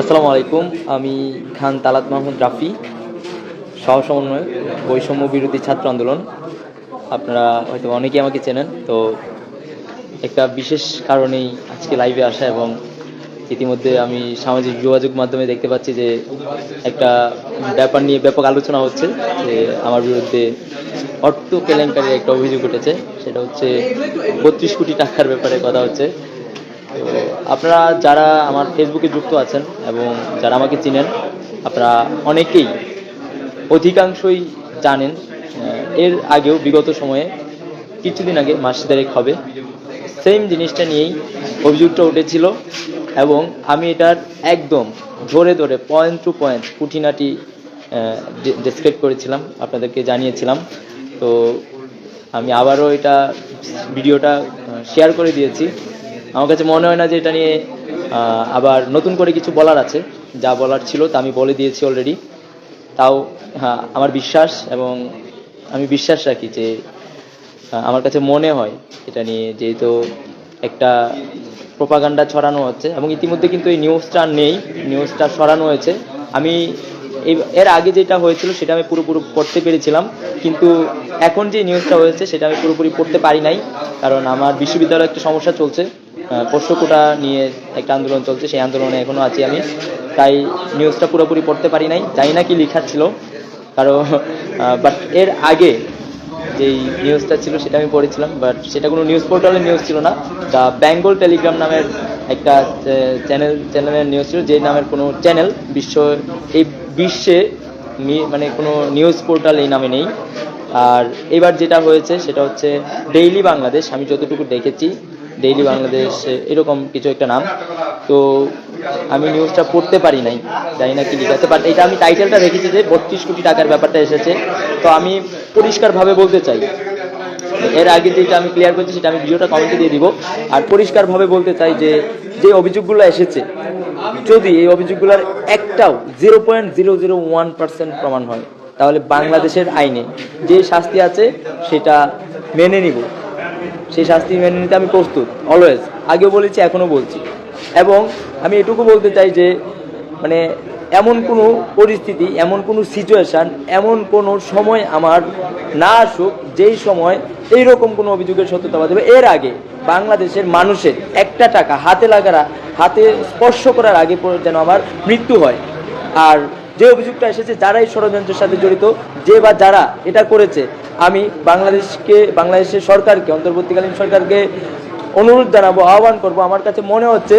আসসালামু আলাইকুম আমি খান তালাত মাহমুদ রাফি, সহ সমন্বয় বৈষম্য বিরোধী ছাত্র আন্দোলন। আপনারা হয়তো অনেকেই আমাকে চেনেন, তো একটা বিশেষ কারণেই আজকে লাইভে আসা এবং ইতিমধ্যে আমি সামাজিক যোগাযোগ মাধ্যমে দেখতে পাচ্ছি যে একটা ব্যাপার নিয়ে ব্যাপক আলোচনা হচ্ছে, যে আমার বিরুদ্ধে অর্থ কেলেঙ্কারির একটা অভিযোগ উঠেছে, সেটা হচ্ছে বত্রিশ কোটি টাকার ব্যাপারে কথা হচ্ছে। আপনারা যারা আমার ফেসবুকে যুক্ত আছেন এবং যারা আমাকে চিনেন, আপনারা অনেকেই অধিকাংশই জানেন এর আগেও বিগত সময়ে, কিছুদিন আগে মাস দেড়েক হবে সেম জিনিসটা নিয়েই অভিযোগটা উঠেছিল এবং আমি এটার একদম ধরে ধরে পয়েন্ট টু পয়েন্ট খুঁটিনাটি ডিসক্রাইব করেছিলাম, আপনাদেরকে জানিয়েছিলাম। তো আমি আবারও এটা ভিডিওটা শেয়ার করে দিয়েছি। আমার কাছে মনে হয় না যে এটা নিয়ে আবার নতুন করে কিছু বলার আছে। যা বলার ছিল তা আমি বলে দিয়েছি অলরেডি তাও হ্যাঁ আমার বিশ্বাস এবং আমি বিশ্বাস রাখি যে আমার কাছে মনে হয় এটা নিয়ে যেহেতু একটা প্রোপাগান্ডা ছড়ানো হচ্ছে এবং ইতিমধ্যে কিন্তু এই নিউজটা নেই নিউজটা সরানো হয়েছে। আমি এর আগে যেটা হয়েছিল সেটা আমি পুরোপুরি পড়তে পেরেছিলাম, কিন্তু এখন যে নিউজটা হয়েছে সেটা আমি পুরোপুরি পড়তে পারি নাই, কারণ আমার বিশ্ববিদ্যালয়ে একটা সমস্যা চলছে। আহ, পোষ্য কোটা নিয়ে একটা আন্দোলন চলছে সেই আন্দোলনে এখনও আছি আমি। তাই নিউজটা পুরোপুরি পড়তে পারি নাই জানি না কি লেখা ছিল। কারণ বাট এর আগে যেই নিউজটা ছিল সেটা আমি পড়েছিলাম বাট সেটা কোনো নিউজ পোর্টালের নিউজ ছিল না। দ্য বেঙ্গল টেলিগ্রাম নামের একটা চ্যানেল চ্যানেলের নিউজ ছিল যে নামের কোনো চ্যানেল বিশ্ব এই বিশ্বে মানে কোনো নিউজ পোর্টাল এই নামে নেই। আর এবার যেটা হয়েছে সেটা হচ্ছে ডেইলি বাংলাদেশ আমি যতটুকু দেখেছি ডেইলি বাংলাদেশ এরকম কিছু একটা নাম। তো আমি নিউজটা পড়তে পারি নাই, জানি না কি লিখে আছে বাট এটা আমি টাইটেলটা রেখেছি যে বত্রিশ কোটি টাকার ব্যাপারটা এসেছে। তো আমি পরিষ্কারভাবে বলতে চাই, এর আগে যেটা আমি ক্লিয়ার করছি সেটা আমি ভিডিওটা কমেন্টে দিয়ে দিব। আর পরিষ্কারভাবে বলতে চাই যে যে অভিযোগগুলো এসেছে, যদি এই অভিযোগগুলোর একটাও zero point zero zero one percent প্রমাণ হয়, তাহলে বাংলাদেশের আইনে যে শাস্তি আছে, সেটা মেনে নিব। সেই শাস্তি মেনে নিতে আমি প্রস্তুত অলওয়েজ আগেও বলেছি, এখনও বলছি। এবং আমি এটুকু বলতে চাই যে মানে এমন কোনো পরিস্থিতি, এমন কোনো সিচুয়েশান এমন কোনো সময় আমার না আসুক, যেই সময় এই রকম কোনো অভিযোগের সত্যতা পাওয়া যাবে। এর আগে বাংলাদেশের মানুষের একটা টাকা হাতে লাগারা হাতে স্পর্শ করার আগে যেন আমার মৃত্যু হয়। আর যে অভিযোগটা এসেছে যারা এই ষড়যন্ত্রের সাথে জড়িত, যে বা যারা এটা করেছে, আমি বাংলাদেশকে, বাংলাদেশের সরকারকে, অন্তর্বর্তীকালীন সরকারকে অনুরোধ জানাব, আহ্বান করব। আমার কাছে মনে হচ্ছে,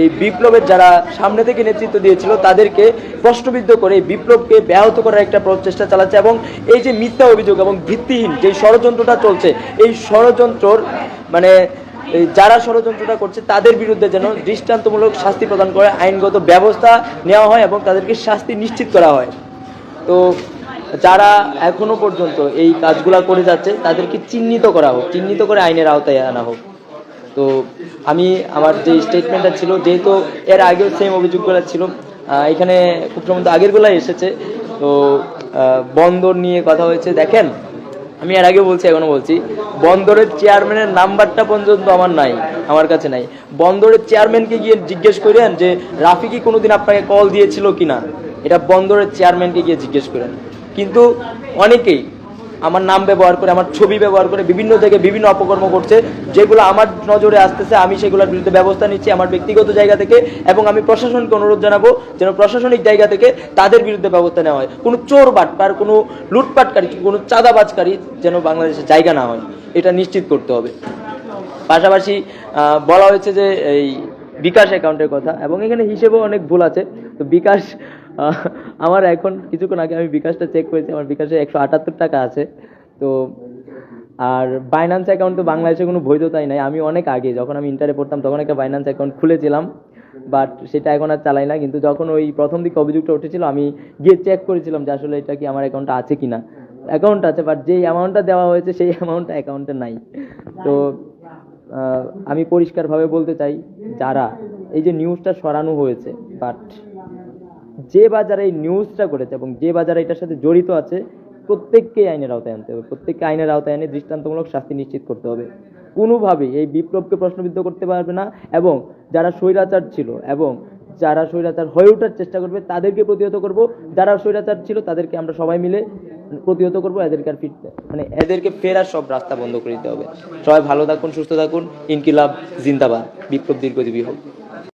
এই বিপ্লবের যারা সামনে থেকে নেতৃত্ব দিয়েছিল, তাদেরকে প্রশ্নবিদ্ধ করে এই বিপ্লবকে ব্যাহত করার একটা প্রচেষ্টা চালাচ্ছে এবং এই যে মিথ্যা অভিযোগ এবং ভিত্তিহীন যে ষড়যন্ত্রটা চলছে, এই ষড়যন্ত্রর মানে যারা ষড়যন্ত্রটা করছে, তাদের বিরুদ্ধে যেন দৃষ্টান্তমূলক শাস্তি প্রদান করে, আইনগত ব্যবস্থা নেওয়া হয় এবং তাদেরকে শাস্তি নিশ্চিত করা হয়। তো যারা এখনও পর্যন্ত এই কাজগুলা করে যাচ্ছে, তাদেরকে চিহ্নিত করা হোক, চিহ্নিত করে আইনের আওতায় আনা হোক। তো আমি আমার যে স্টেটমেন্টটা ছিল, যেহেতু এর আগেও সেম অভিযোগগুলো ছিল এখানে খুব সম্ভবত আগেরগুলাই এসেছে। তো বন্দর নিয়ে কথা হয়েছে। দেখেন আমি এর আগে বলছি, এখনও বলছি, বন্দরের চেয়ারম্যানের নাম্বারটা পর্যন্ত আমার নাই, আমার কাছে নাই। বন্দরের চেয়ারম্যানকে গিয়ে জিজ্ঞেস করেন যে, রাফি কি কোনোদিন আপনাকে কল দিয়েছিল কিনা? এটা বন্দরের চেয়ারম্যানকে গিয়ে জিজ্ঞেস করেন। কিন্তু অনেকেই আমার নাম ব্যবহার করে, আমার ছবি ব্যবহার করে বিভিন্ন থেকে বিভিন্ন অপকর্ম করছে, যেগুলো আমার নজরে আসতেছে, আমি সেগুলোর বিরুদ্ধে ব্যবস্থা নিচ্ছি আমার ব্যক্তিগত জায়গা থেকে এবং আমি প্রশাসনকে অনুরোধ জানাব যেন প্রশাসনিক জায়গা থেকে তাদের বিরুদ্ধে ব্যবস্থা নেওয়া হয়। কোনো চোর বাটপার, কোনো লুটপাটকারী, কোনো চাঁদাবাজকারী যেন বাংলাদেশে জায়গা না হয়, এটা নিশ্চিত করতে হবে। পাশাপাশি বলা হয়েছে যে এই বিকাশ অ্যাকাউন্টের কথা এবং এখানে হিসেবেও অনেক ভুল আছে। তো বিকাশ আমার এখন কিছুক্ষণ আগে আমি বিকাশটা চেক করেছি, আমার বিকাশে একশো আটাত্তর টাকা আছে। তো, আর বাইন্যান্স অ্যাকাউন্ট তো বাংলাদেশে কোনো বৈধতাই নাই। আমি অনেক আগে যখন আমি ইন্টারে পড়তাম, তখন একটা বাইন্যান্স অ্যাকাউন্ট খুলেছিলাম বাট সেটা এখন আর চালাই না। কিন্তু যখন ওই প্রথম দিকে অভিযোগটা উঠেছিল, আমি গিয়ে চেক করেছিলাম যে আসলে এটা কি আমার অ্যাকাউন্টটা আছে কি না অ্যাকাউন্ট আছে বাট যেই অ্যামাউন্টটা দেওয়া হয়েছে, সেই অ্যামাউন্টটা অ্যাকাউন্টে নাই। তো আমি পরিষ্কারভাবে বলতে চাই, যারা, এই যে নিউজটা সরানো হয়েছে বাট যে বা যারা এই নিউজটা করেছে এবং যে বা যারা এটার সাথে জড়িত আছে প্রত্যেককেই আইনের আওতায় আনতে হবে। প্রত্যেককে আইনের আওতায় এনে দৃষ্টান্তমূলক শাস্তি নিশ্চিত করতে হবে। কোনোভাবেই এই বিপ্লবকে প্রশ্নবিদ্ধ করতে পারবে না এবং যারা স্বৈরাচার ছিল এবং যারা স্বৈরাচার হয়ে ওঠার চেষ্টা করবে, তাদেরকে প্রতিহত করব। যারা স্বৈরাচার ছিল, তাদেরকে আমরা সবাই মিলে প্রতিহত করব। এদেরকে আর ফিরতে মানে এদেরকে ফেরার সব রাস্তা বন্ধ করে দিতে হবে। সবাই ভালো থাকুন, সুস্থ থাকুন। ইনকিলাব, জিন্দাবাদ। বিপ্লব দীর্ঘজীবী হোক।